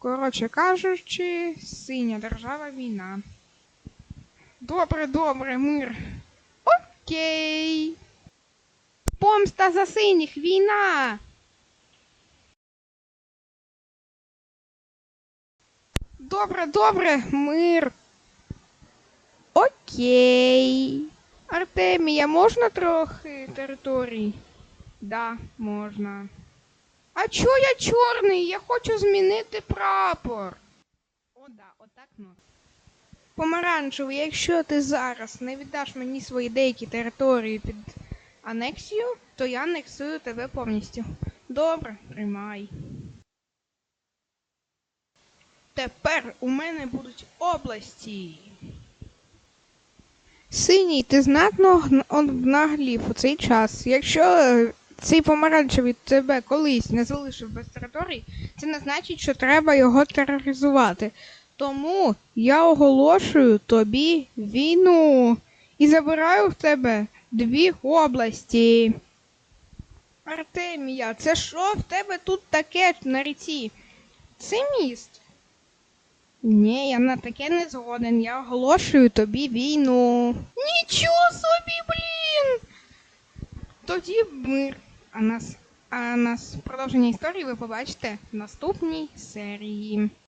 Коротше кажучи, синя держава війна. Добре, добре, мир. Окей. Помста за синіх війна. Добре, добре, мир. Окей. Артемія, можна трохи територій? Да, можна. А чо я чорний? Я хочу змінити прапор. О, да, отак ну. Помаранчевий, якщо ти зараз не віддаш мені свої деякі території під анексію, то я анексую тебе повністю. Добре, тримай. Тепер у мене будуть області. Синій, ти знатно обнаглів у цей час. Якщо е, цей помаранчевий тебе колись не залишив без територій, це не значить, що треба його тероризувати. Тому я оголошую тобі війну і забираю в тебе дві області. Артемія, це що в тебе тут таке на ріці? Це міст. Ні, я на таке не згоден. Я оголошую тобі війну. Нічого собі, блін. Тоді мир. А нас, а нас продовження історії ви побачите в наступній серії.